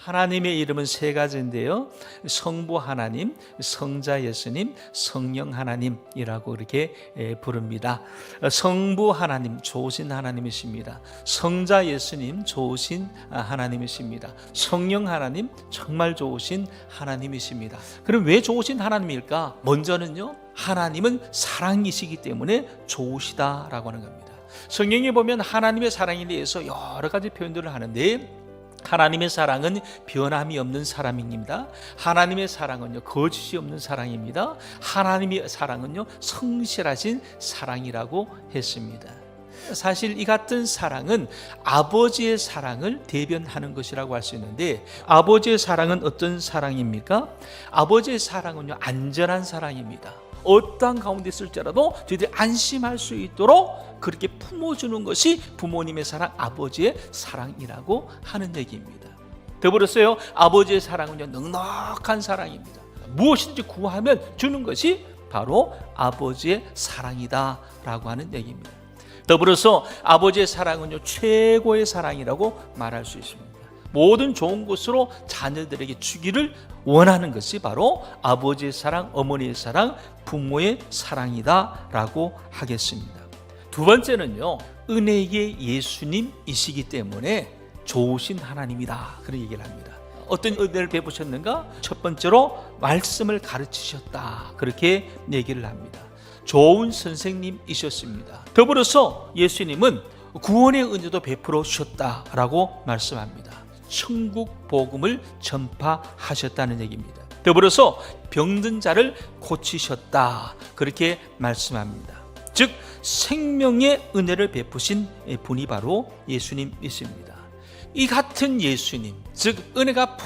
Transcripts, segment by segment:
하나님의 이름은 세 가지인데요. 성부 하나님, 성자 예수님, 성령 하나님이라고 이렇게 예, 부릅니다. 성부 하나님 좋으신 하나님이십니다. 성자 예수님 좋으신 아, 하나님이십니다. 성령 하나님 정말 좋으신 하나님이십니다. 그럼 왜 좋으신 하나님일까? 먼저는요. 하나님은 사랑이시기 때문에 좋으시다라고 하는 겁니다. 성경에 보면 하나님의 사랑에 대해서 여러 가지 표현들을 하는데 하나님의 사랑은 변함이 없는 사랑입니다. 하나님의 사랑은요 거짓이 없는 사랑입니다. 하나님의 사랑은요 성실하신 사랑이라고 했습니다. 사실 이 같은 사랑은 아버지의 사랑을 대변하는 것이라고 할 수 있는데 아버지의 사랑은 어떤 사랑입니까? 아버지의 사랑은요 안전한 사랑입니다. 어떠한 가운데 있을지라도 저희들이 안심할 수 있도록 그렇게 품어주는 것이 부모님의 사랑, 아버지의 사랑이라고 하는 얘기입니다. 더불어서요, 아버지의 사랑은요, 넉넉한 사랑입니다. 무엇인지 구하면 주는 것이 바로 아버지의 사랑이다라고 하는 얘기입니다. 더불어서 아버지의 사랑은요, 최고의 사랑이라고 말할 수 있습니다. 모든 좋은 것으로 자녀들에게 주기를 원하는 것이 바로 아버지의 사랑, 어머니의 사랑, 부모의 사랑이다라고 하겠습니다. 두 번째는요, 은혜의 예수님이시기 때문에 좋으신 하나님이다. 그런 얘기를 합니다. 어떤 은혜를 베푸셨는가? 첫 번째로 말씀을 가르치셨다. 그렇게 얘기를 합니다. 좋은 선생님이셨습니다. 더불어서 예수님은 구원의 은혜도 베풀어 주셨다라고 말씀합니다. 천국 복음을 전파하셨다는 얘기입니다. 더불어서 병든 자를 고치셨다. 그렇게 말씀합니다. 즉 생명의 은혜를 베푸신 분이 바로 예수님이십니다. 이 같은 예수님, 즉 은혜가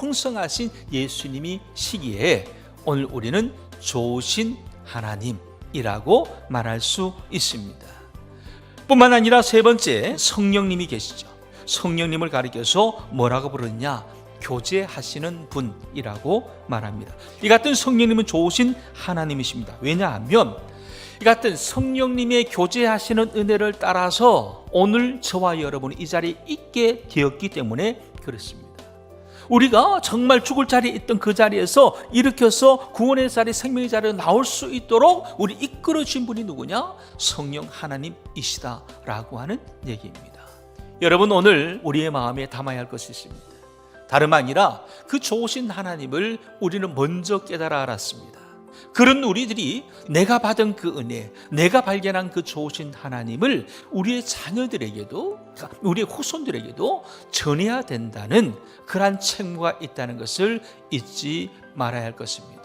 풍성하신 예수님이 시기에 오늘 우리는 좋으신 하나님이라고 말할 수 있습니다. 뿐만 아니라 세 번째 성령님이 계시죠. 성령님을 가리켜서 뭐라고 부르느냐? 교제하시는 분이라고 말합니다. 이 같은 성령님은 좋으신 하나님이십니다. 왜냐하면 이 같은 성령님의 교제하시는 은혜를 따라서 오늘 저와 여러분이 이 자리에 있게 되었기 때문에 그렇습니다. 우리가 정말 죽을 자리에 있던 그 자리에서 일으켜서 구원의 자리, 생명의 자리에 나올 수 있도록 우리 이끌어 주신 분이 누구냐? 성령 하나님이시다라고 하는 얘기입니다. 여러분 오늘 우리의 마음에 담아야 할 것이 있습니다. 다름 아니라 그 좋으신 하나님을 우리는 먼저 깨달아 알았습니다. 그런 우리들이 내가 받은 그 은혜, 내가 발견한 그 좋으신 하나님을 우리의 자녀들에게도, 우리의 후손들에게도 전해야 된다는 그러한 책무가 있다는 것을 잊지 말아야 할 것입니다.